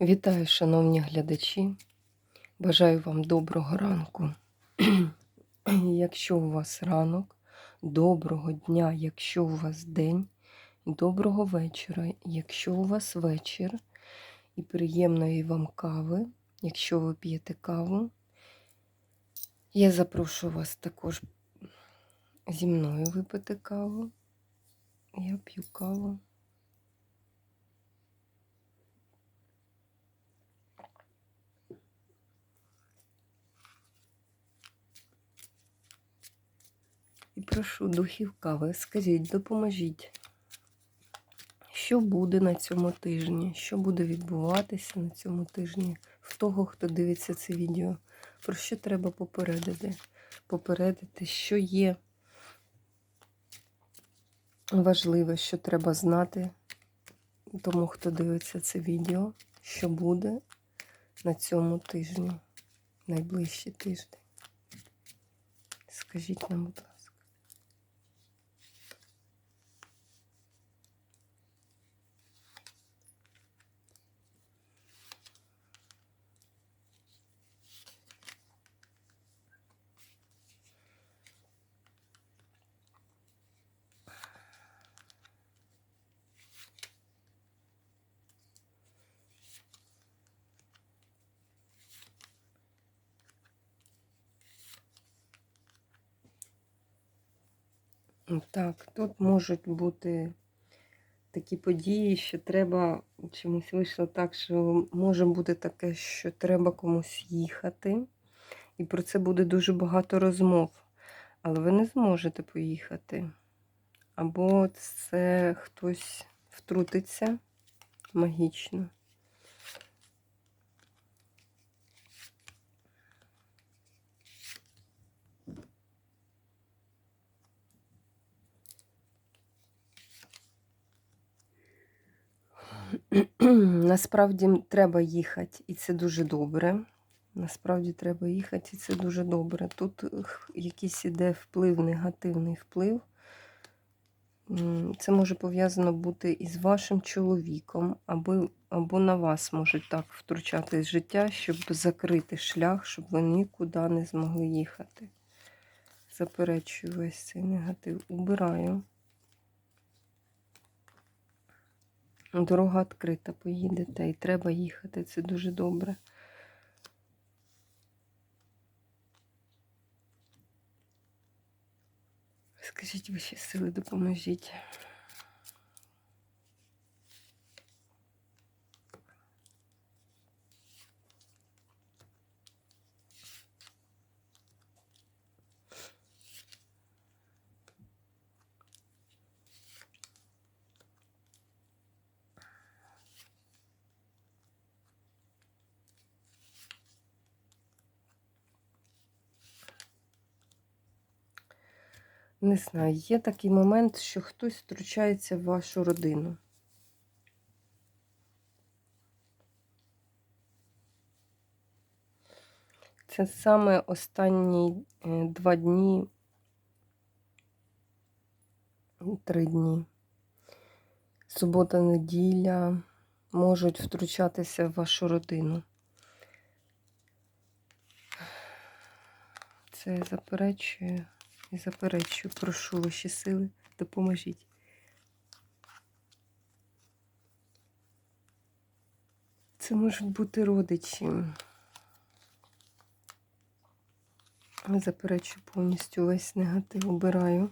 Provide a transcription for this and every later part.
Вітаю, шановні глядачі. Бажаю вам доброго ранку. Якщо у вас ранок, доброго дня, якщо у вас день, доброго вечора, якщо у вас вечір, і приємної вам кави, якщо ви п'єте каву. Я запрошую вас також зі мною випити каву. Я п'ю каву. І прошу духів кави, скажіть, допоможіть, що буде на цьому тижні, що буде відбуватися на цьому тижні? В того, хто дивиться це відео, про що треба попередити? Попередити, що є важливе, що треба знати тому, хто дивиться це відео, що буде на цьому тижні, найближчий тиждень. Скажіть нам, будь ласка. Так, тут можуть бути такі події, що треба чомусь вийшло так, що може бути таке, що треба комусь їхати. І про це буде дуже багато розмов. Але ви не зможете поїхати. Або це хтось втрутиться магічно. Насправді треба їхати, і це дуже добре. Насправді треба їхати, і це дуже добре. Тут якийсь іде вплив, негативний вплив. Це може пов'язано бути із вашим чоловіком, або, або на вас можуть так втручатись життя, щоб закрити шлях, щоб ви нікуди не змогли їхати. Заперечую весь цей негатив. Убираю. Дорога відкрита, поїдете і треба їхати. Це дуже добре. Скажіть ваші сили, допоможіть. Не знаю, є такий момент, що хтось втручається в вашу родину. Це саме останні е, два дні, три дні. Субота, неділя можуть втручатися в вашу родину. Це заперечує. І заперечую, прошу ваші сили, допоможіть. Це можуть бути родичі. Заперечую повністю весь негатив, обираю.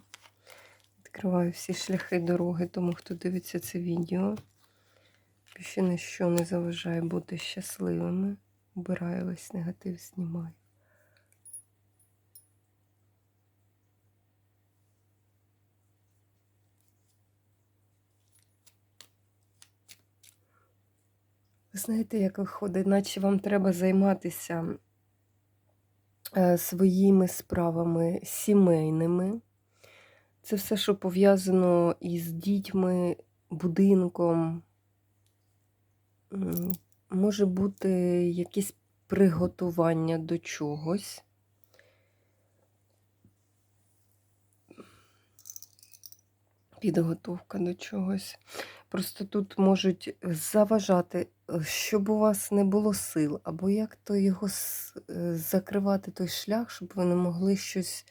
Відкриваю всі шляхи дороги, тому хто дивиться це відео. Більше ніщо не заважає бути щасливими. Обираю весь негатив, знімаю. Знаєте, як виходить, наче вам треба займатися е, своїми справами сімейними. Це все, що пов'язано із дітьми, будинком. Може бути якесь приготування до чогось. Підготовка до чогось. Просто тут можуть заважати щоб у вас не було сил, або як то його е, закривати той шлях, щоб ви не могли щось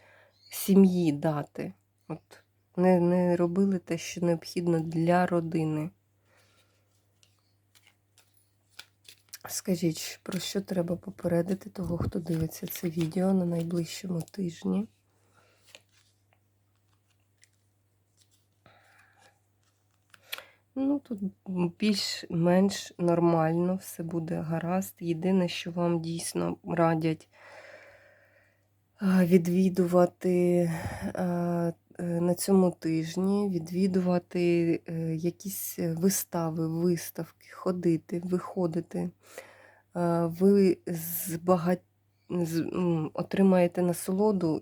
сім'ї дати. От не, не робили те, що необхідно для родини. Скажіть, про що треба попередити того, хто дивиться це відео на найближчому тижні? Тут більш-менш нормально, все буде гаразд. Єдине, що вам дійсно радять відвідувати е, на цьому тижні, відвідувати е, якісь вистави, виставки, ходити, виходити. Ви збага... з- м, отримаєте насолоду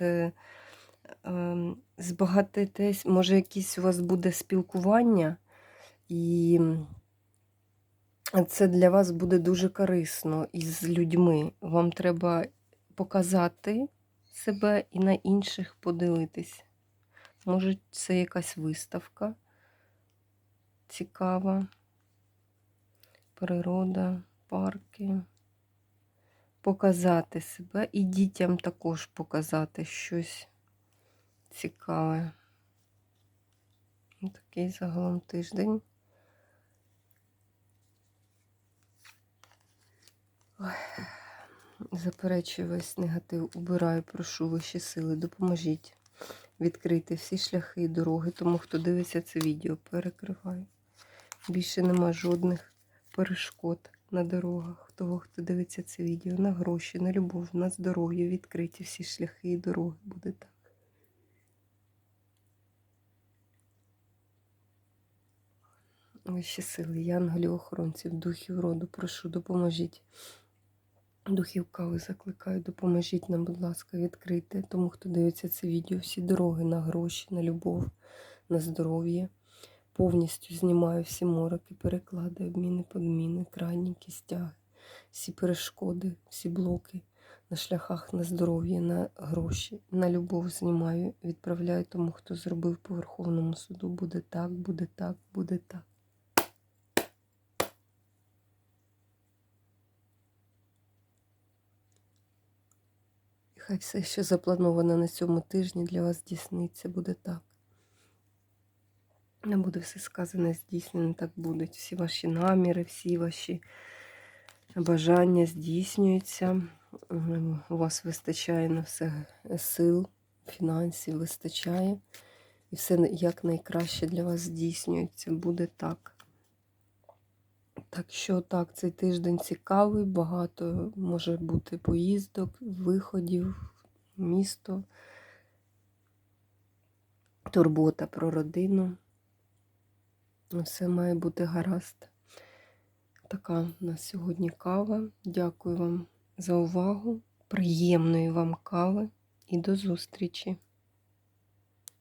е, ем, збагатитесь, може, якесь у вас буде спілкування, і це для вас буде дуже корисно із людьми. Вам треба показати себе і на інших подивитись. Може, це якась виставка цікава, природа, парки. Показати себе і дітям також показати щось цікаве. Такий загалом тиждень. Ой. Заперечую весь негатив, убираю, прошу вищі сили, допоможіть відкрити всі шляхи і дороги, тому хто дивиться це відео, перекриваю. Більше нема жодних перешкод на дорогах. Того, хто дивиться це відео, на гроші, на любов, на здоров'я, відкриті всі шляхи і дороги. Буде так. Вищі сили, янголів, охоронців, духів роду, прошу, допоможіть. Духів кави закликаю, допоможіть нам, будь ласка, відкрити тому, хто дивиться це відео, всі дороги на гроші, на любов, на здоров'я. Повністю знімаю всі мороки, переклади, обміни, подміни, крайніки, стяги, всі перешкоди, всі блоки на шляхах на здоров'я, на гроші, на любов знімаю, відправляю тому, хто зробив по Верховному суду. Буде так, буде так, буде так. Хай все, що заплановано на цьому тижні, для вас здійсниться, буде так. Не буде все сказане, здійснено, так будуть. Всі ваші наміри, всі ваші бажання здійснюються. У вас вистачає на все сил, фінансів вистачає. І все як найкраще для вас здійснюється, буде так. Так що так, цей тиждень цікавий, багато може бути поїздок, виходів місто, турбота про родину. Все має бути гаразд. Така у нас сьогодні кава. Дякую вам за увагу. Приємної вам кави і до зустрічі!